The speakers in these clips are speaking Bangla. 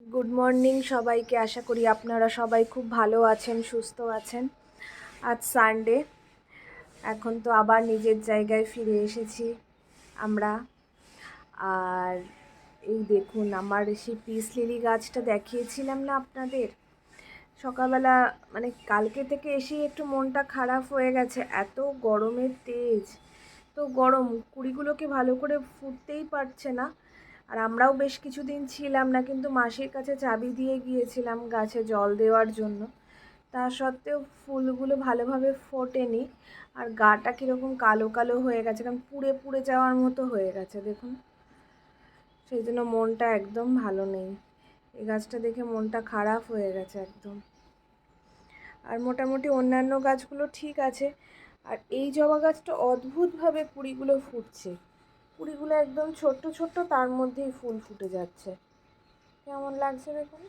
গুড মর্নিং সবাইকে। আশা করি আপনারা সবাই খুব ভালো আছেন, সুস্থ আছেন। আজ সানডে এখন তো আবার নিজের জায়গায় ফিরে এসেছি আমরা। আর এই দেখুন, আমার সেই পিস লিলি গাছটা দেখিয়েছিলাম না আপনাদের? সকালবেলা মানে কালকে থেকে এসেই একটু মনটা খারাপ হয়ে গেছে। এত গরমের তেজ। তো গরম, কুড়িগুলোকে ভালো করে ফুটতেই পারছে না। আর আমরাও বেশ কিছুদিন ছিলাম না, কিন্তু মাসির কাছে চাবি দিয়ে গিয়েছিলাম গাছে জল দেওয়ার জন্য। তা সত্ত্বেও ফুলগুলো ভালোভাবে ফোটেনি আর গাটা কীরকম কালো কালো হয়ে গেছে, কারণ পুড়ে পুড়ে যাওয়ার মতো হয়ে গেছে, দেখুন। সেই জন্য মনটা একদম ভালো নেই। এই গাছটা দেখে মনটা খারাপ হয়ে গেছে একদম। আর মোটামুটি অন্যান্য গাছগুলো ঠিক আছে। আর এই জবা গাছটা অদ্ভুতভাবে কুড়িগুলো ফুটছে। কুড়িগুলো একদম ছোট্ট ছোট্ট, তার মধ্যেই ফুল ফুটে যাচ্ছে। কেমন লাগছে দেখুন?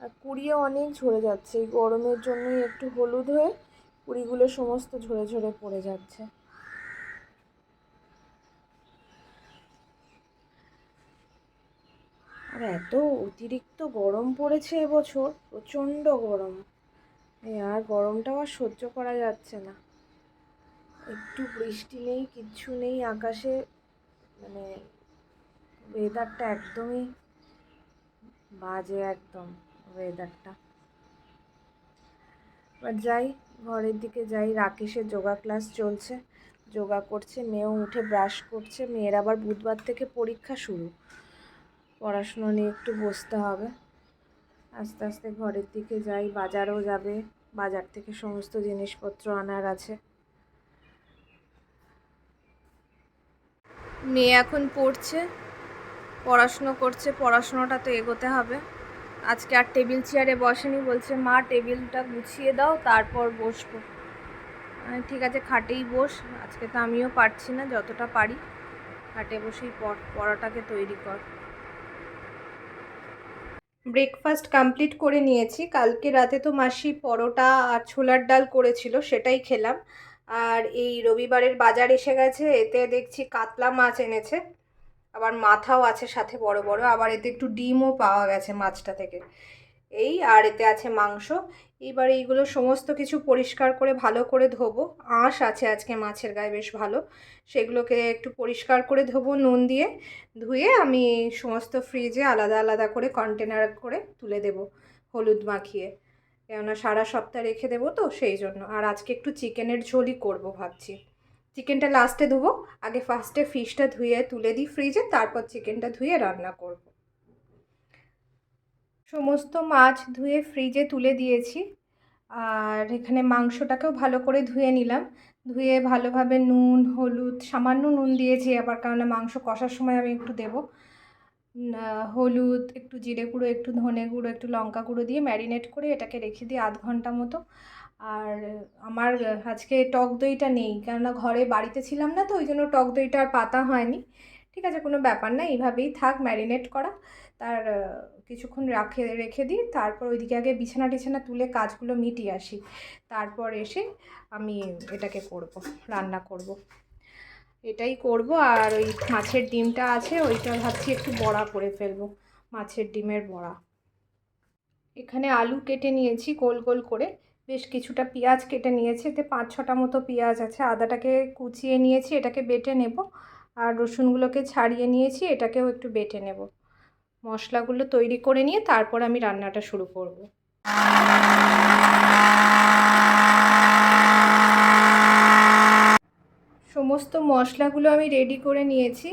আর কুড়িও অনেক ঝরে যাচ্ছে। এই গরমের জন্যই একটু হলুদ হয়ে কুড়িগুলো সমস্ত ঝরে ঝরে পড়ে যাচ্ছে। আর এত অতিরিক্ত গরম পড়েছে এবছর, প্রচণ্ড গরম। আর গরমটাও আর সহ্য করা যাচ্ছে না। একটু বৃষ্টি নেই, কিচ্ছু নেই, আকাশে মানে ওয়েদারটা একদমই বাজে একদম ওয়েদারটা এবার যাই, ঘরের দিকে যাই, রাকেশের যোগা ক্লাস চলছে। যোগা করছে, মেয়েও উঠে ব্রাশ করছে, মেয়ের আবার বুধবার থেকে পরীক্ষা শুরু। পড়াশুনো নিয়ে একটু বসতে হবে। আস্তে আস্তে ঘরের দিকে যাই, বাজারও যাবে, বাজার থেকে সমস্ত জিনিসপত্র আনার আছে। মেয়ে এখন পড়ছে, পড়াশুনো করছে, পড়াশুনোটা তো এগোতে হবে। আজকে আর টেবিল চেয়ারে বসেনি, বলছে, মা, টেবিলটা গুছিয়ে দাও, তারপর বসবো। ঠিক আছে, খাটেই বস, আজকে তো আমিও পারছি না, যতটা পারি, খাটে বসেই পড়, পড়াটাকে তৈরি কর। ব্রেকফাস্ট কমপ্লিট করে নিয়েছি, কালকে রাতে তো মাসি পরোটা আর ছোলার ডাল করেছিল, সেটাই খেলাম। আর এই রবিবারের বাজার এসে গেছে, এতে দেখছি কাতলা মাছ এনেছে, আবার মাথাও আছে সাথে বড় বড়, আবার এতে একটু ডিমও পাওয়া গেছে মাছটা থেকে। এই আর এতে আছে মাংস। এইবার এইগুলো সমস্ত কিছু পরিষ্কার করে, ভালো করে ধোবো। আঁশ আছে আজকে মাছের গায়ে বেশ ভালো। সেগুলোকে একটু পরিষ্কার করে ধোবো নুন দিয়ে। ধুয়ে আমি সমস্ত ফ্রিজে আলাদা আলাদা করে কন্টেনার করে তুলে দেব, হলুদ মাখিয়ে। কেননা সারা সপ্তাহ রেখে দেবো তো সেই জন্য। আর আজকে একটু চিকেনের ঝোলই করব ভাবছি। চিকেনটা লাস্টে ধুবো, আগে ফার্স্টে ফিশটা ধুয়ে তুলে দিই ফ্রিজে তারপর চিকেনটা ধুয়ে রান্না করব। সমস্ত মাছ ধুয়ে ফ্রিজে তুলে দিয়েছি। আর এখানে মাংসটাকেও ভালো করে ধুয়ে নিলাম। ধুয়ে ভালোভাবে নুন, হলুদ, সামান্য নুন দিয়েছি আবার কারণ মাংস কষার সময় আমি একটু দেবো। হলুদ, একটু জিরে গুঁড়ো, একটু ধনে গুঁড়ো, একটু লঙ্কা গুঁড়ো দিয়ে ম্যারিনেট করে এটাকে রেখে দিই আধ ঘণ্টা মতো। আর আমার আজকে টক দইটা নেই, কেননা ঘরে বাড়িতে ছিলাম না তো, ওই জন্য টক দইটা আর পাতা হয়নি। ঠিক আছে, কোনো ব্যাপার না, এইভাবেই থাক, ম্যারিনেট করা। তার কিছুক্ষণ রাখে, রেখে দিই, তারপর ওইদিকে আগে বিছানা টিছানা তুলে কাজগুলো মিটিয়ে আসি। তারপর এসে আমি এটাকে করব, রান্না করব। এটাই করব আর ওই মাছের ডিমটা আছে, ওইটা ভাবছি একটু বড়া করে ফেলব, মাছের ডিমের বড়া। এখানে আলু কেটে নিয়েছি গোল গোল করে, বেশ কিছুটা পেঁয়াজ কেটে নিয়েছি, এতে পাঁচ ছটা মতো পেঁয়াজ আছে, আদাটাকে কুচিয়ে নিয়েছি, এটাকে বেটে নেব, আর রসুনগুলোকে ছাড়িয়ে নিয়েছি, এটাকেও একটু বেটে নেব। মশলাগুলো তৈরি করে নিয়ে তারপর আমি রান্নাটা শুরু করব। সমস্ত মশলাগুলো আমি রেডি করে নিয়েছি।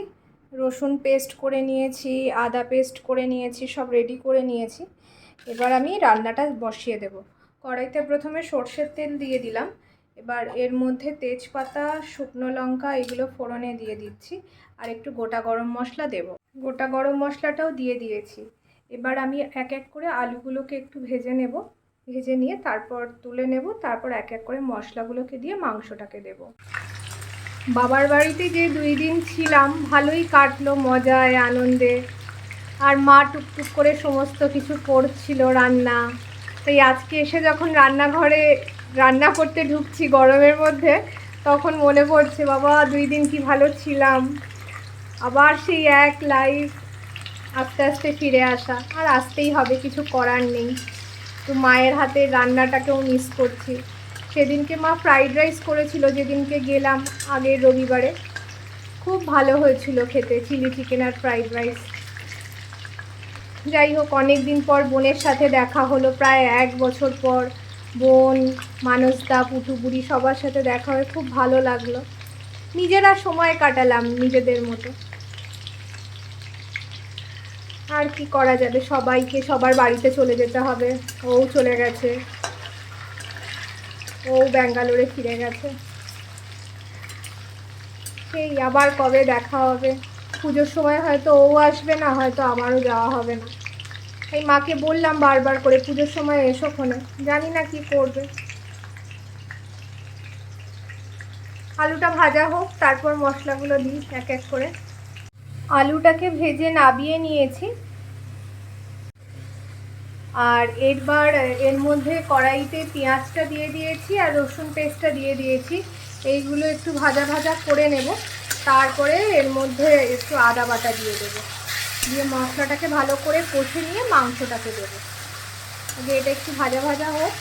রসুন পেস্ট করে নিয়েছি, আদা পেস্ট করে নিয়েছি, সব রেডি করে নিয়েছি। এবার আমি রান্নাটা বসিয়ে দেব। কড়াইতে প্রথমে সর্ষের তেল দিয়ে দিলাম। এবার এর মধ্যে তেজপাতা, শুকনো লঙ্কা এগুলো ফোড়নে দিয়ে দিচ্ছি। আর একটু গোটা গরম মশলা দেব। গোটা গরম মশলাটাও দিয়ে দিয়েছি। এবার আমি এক এক করে আলুগুলোকে একটু ভেজে নেব। ভেজে নিয়ে তারপর তুলে নেব। তারপর এক এক করে মশলাগুলোকে দিয়ে মাংসটাকে দেব। বাবার বাড়িতে যে দুই দিন ছিলাম, ভালোই কাটলো মজায়, আনন্দে। আর মা টুকটুক করে সমস্ত কিছু করছিল রান্না। তাই আজকে এসে যখন রান্নাঘরে রান্না করতে ঢুকছি গরমের মধ্যে, তখন মনে পড়ছে, বাবা, দুই দিন কি ভালো ছিলাম। আবার সেই এক লাইফ আস্তে আস্তে ফিরে আসা। আর আসতেই হবে, কিছু করার নেই। তো মায়ের হাতের রান্নাটাকেও মিস করছি। সেদিনকে মা ফ্রাইড রাইস করেছিল, যেদিনকে গেলাম আগের রবিবারে। খুব ভালো হয়েছিল খেতে চিলি চিকেন আর ফ্রাইড রাইস যাই হোক অনেক দিন পর বোনের সাথে দেখা হলো, প্রায় এক বছর পর বোন, মানসদা পুটুপুরি সবার সাথে দেখা হয়ে খুব ভালো লাগল। নিজেরা সময় কাটালাম নিজেদের মতো। আর কি করা যাবে? সবাইকে, সবার বাড়িতে চলে যেতে হবে। ও চলে গেছে। ও ব্যাঙ্গালোরে ফিরে গেছে। সেই আবার কবে দেখা হবে? পুজোর সময় হয়তো ও আসবে না, হয়তো আমারও যাওয়া হবে না। এই মাকে বললাম বারবার করে, পুজোর সময় এসো ফোনে জানি না কি করবে। আলুটা ভাজা হোক, তারপর মশলাগুলো দিই এক এক করে। আলুটাকে ভেজে নাবিয়ে নিয়েছি। আর এরবার, এর মধ্যে কড়াইতে পেঁয়াজটা দিয়ে দিয়েছি আর রসুন পেস্টটা দিয়ে দিয়েছি। এইগুলো একটু ভাজা ভাজা করে নেব। তারপরে এর মধ্যে একটু আদা বাটা দিয়ে দেবো। দিয়ে মশলাটাকে ভালো করে কষে নিয়ে মাংসটাকে দেবো। আগে এটা একটু ভাজা ভাজা হোক।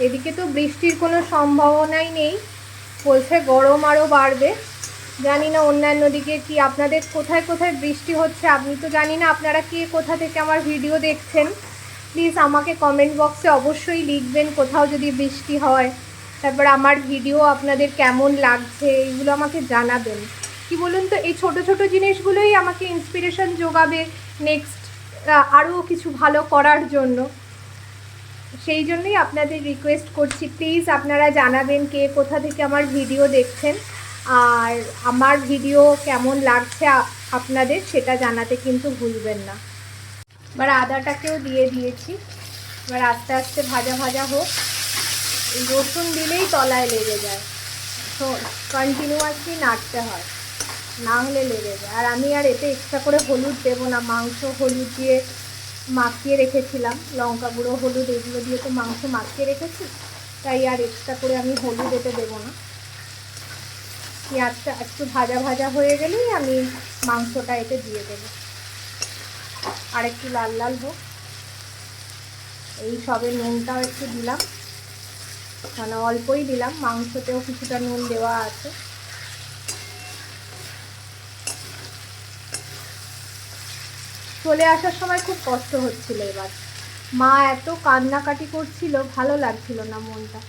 এদিকে তো বৃষ্টির কোনো সম্ভাবনাই নেই। বলছে গরম আরও বাড়বে। জানি না অন্যান্য দিকে কি আপনাদের কোথায় কোথায় বৃষ্টি হচ্ছে, আপনি তো জানি না আপনারা কে কোথা থেকে আমার ভিডিও দেখছেন। প্লিজ আমাকে কমেন্ট বক্সে অবশ্যই লিখবেন কোথাও যদি বৃষ্টি হয়। তারপর আমার ভিডিও আপনাদের কেমন লাগছে, এইগুলো আমাকে জানাবেন। কি বলুন তো, এই ছোট ছোট জিনিসগুলোই আমাকে ইন্সপিরেশন যোগাবে নেক্সট আরও কিছু ভালো করার জন্য। সেই জন্যই আপনাদের রিকোয়েস্ট করছি। প্লিজ আপনারা জানাবেন কে কোথা থেকে আমার ভিডিও দেখছেন। আর আমার ভিডিও কেমন লাগছে আপনাদের সেটা জানাতে কিন্তু ভুলবেন না। এবার আদাটাকেও দিয়ে দিয়েছি। এবার আস্তে আস্তে ভাজা ভাজা হোক। রসুন দিলেই তলায় লেগে যায়। তো কন্টিনিউয়াসলি নাড়তে হয়। না হলে লেগে যায়। আর আমি আর এতে এক্সট্রা করে হলুদ দেবো না। মাংস হলুদ দিয়ে মাখিয়ে রেখেছিলাম। লঙ্কা গুঁড়ো, হলুদ, এগুলো দিয়ে তো মাংস মাখিয়ে রেখেছি। তাই আর এক্সট্রা করে আমি হলুদ এতে দেবো না। পেঁয়াজটা একটু ভাজা ভাজা হয়ে গেলেই আমি মাংসটা এতে দিয়ে দেবো। আর একটু লাল লাল হোক। এই সবে নুনটাও একটু দিলাম। মানে অল্পই দিলাম। মাংসতেও কিছুটা নুন দেওয়া আছে। চলে আসার সময় খুব কষ্ট হচ্ছিল এবার। মা এত কান্নাকাটি করছিল, ভালো লাগছিল না মনটা।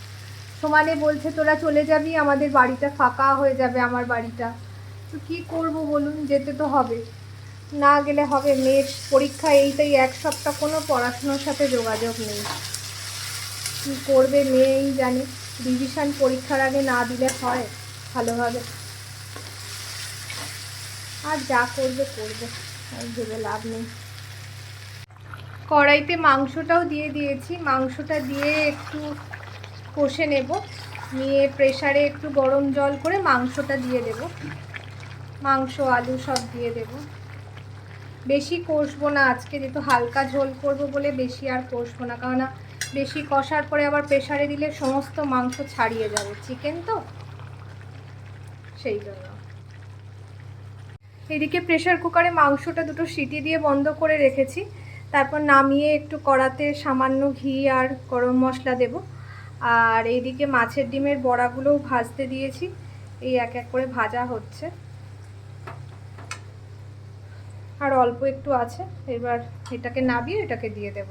সমানে বলছে, তোরা চলে যাবি, আমাদের বাড়িটা ফাঁকা হয়ে যাবে আমার বাড়িটা। তো কী করব বলুন, যেতে তো হবে। না গেলে হবে, মেয়ের পরীক্ষা এইটাই, এক সপ্তাহ কোনো পড়াশুনোর সাথে যোগাযোগ নেই। কী করবে মেয়েই জানে। রিভিশন পরীক্ষার আগে না দিলে হয়, ভালোভাবে। আর যা করবে করবে। ভেবে লাভ নেই। কড়াইতে মাংসটাও দিয়ে দিয়েছি। মাংসটা দিয়ে একটু কষে নেব। নিয়ে প্রেশারে একটু গরম জল করে মাংসটা দিয়ে দেব। মাংস, আলু সব দিয়ে দেব। বেশি কষবো না আজকে, যেহেতু হালকা ঝোল করব বলে বেশি আর কষবো না। কারণ বেশি কষার পরে আবার প্রেসারে দিলে সমস্ত মাংস ছাড়িয়ে যাবে। চিকেন তো? সেই জন্য। এদিকে প্রেসার কুকারে মাংসটা দুটো সিটি দিয়ে বন্ধ করে রেখেছি। তারপর নামিয়ে একটু কড়াতে সামান্য ঘি আর গরম মশলা দেব। আর এইদিকে মাছের ডিমের বড়াগুলোও ভাজতে দিয়েছি। এই এক এক করে ভাজা হচ্ছে। আর অল্প একটু আছে। এবার এটাকে নাবিয়ে এটাকে দিয়ে দেব।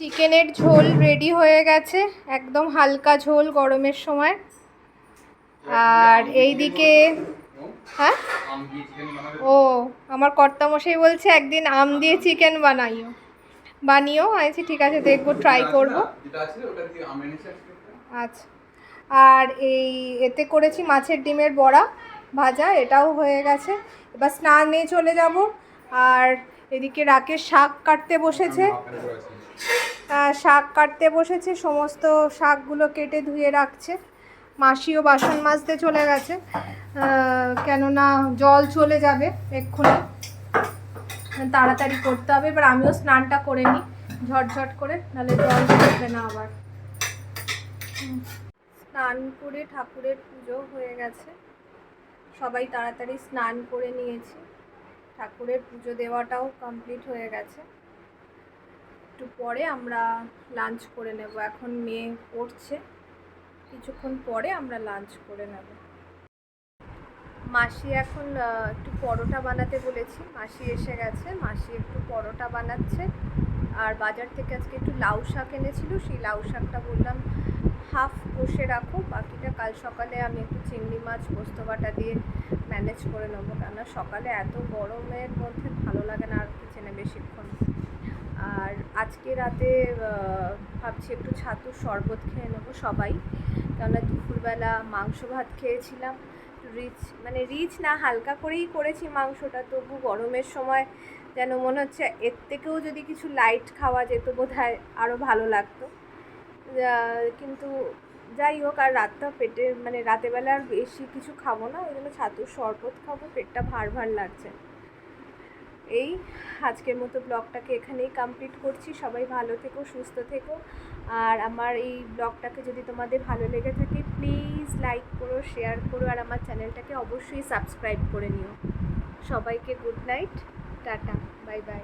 চিকেনের ঝোল রেডি হয়ে গেছে। একদম হালকা ঝোল গরমের সময়। আর এইদিকে হ্যাঁ? ও আমার কর্তামশাই বলছে একদিন আম দিয়ে চিকেন বানাইও। বানিও আমি ঠিক আছে দেখব ট্রাই করব। আচ্ছা। আর এই এতে করেছি মাছের ডিমের বড়া ভাজা এটাও হয়ে গেছে। এবার স্নানে চলে যাব। আর এদিকে রাকেশ শাক কাটতে বসেছে। শাক কাটতে বসেছে সমস্ত শাকগুলো কেটে ধুয়ে রাখছে। মাসিও বাসন মাজতে চলে গেছে। কেননা জল চলে যাবে এক্ষুনি। তাড়াতাড়ি করতে হবে। এবার আমিও স্নানটা করে নিই। ঝটঝট করে, নাহলে জল থাকবে না আবার। স্নান করে ঠাকুরের পুজো হয়ে গেছে। সবাই তাড়াতাড়ি স্নান করে নিয়েছি। ঠাকুরের পুজো দেওয়াটাও কমপ্লিট হয়ে গেছে। একটু পরে আমরা লাঞ্চ করে নেব। এখন মেয়ে পড়ছে। কিছুক্ষণ পরে আমরা লাঞ্চ করে নেব। মাসি এখন একটু পরোটা বানাতে বলেছি। মাসি এসে গেছে, মাসি একটু পরোটা বানাচ্ছে। আর বাজার থেকে আজকে একটু লাউ শাক এনেছিল, সেই লাউ শাকটা বললাম হাফ কষে রাখো, বাকিটা কাল সকালে আমি একটু চিংড়ি মাছ, পোস্ত বাটা দিয়ে ম্যানেজ করে নেব। কেননা সকালে এত গরমের মধ্যে ভালো লাগে না আর কিচেনে বেশিক্ষণ। আর আজকে রাতে ভাবছি একটু ছাতুর শরবত খেয়ে নেব সবাই। কেননা দুপুরবেলা মাংস ভাত খেয়েছিলাম। রিচ মানে রিচ না, হালকা করেই করেছি মাংসটা, তবু গরমের সময় যেন মনে হচ্ছে এর থেকেও যদি কিছু লাইট খাওয়া যেত বোধ হয় আরও ভালো লাগতো। কিন্তু যাই হোক, আর রাতটা পেটে মানে রাতেবেলা আর বেশি কিছু খাব না, ওই জন্য ছাতুর শরবত খাব, পেটটা ভার ভার লাগছে। এই আজকের মতো ব্লগটাকে এখানেই কমপ্লিট করছি। সবাই ভালো থেকো, সুস্থ থেকো। আর আমার এই ব্লগটাকে যদি তোমাদের ভালো লেগে থাকে প্লিজ লাইক করো শেয়ার করো, আর আমার চ্যানেলটাকে অবশ্যই সাবস্ক্রাইব করে নিও। সবাইকে good night tata bye bye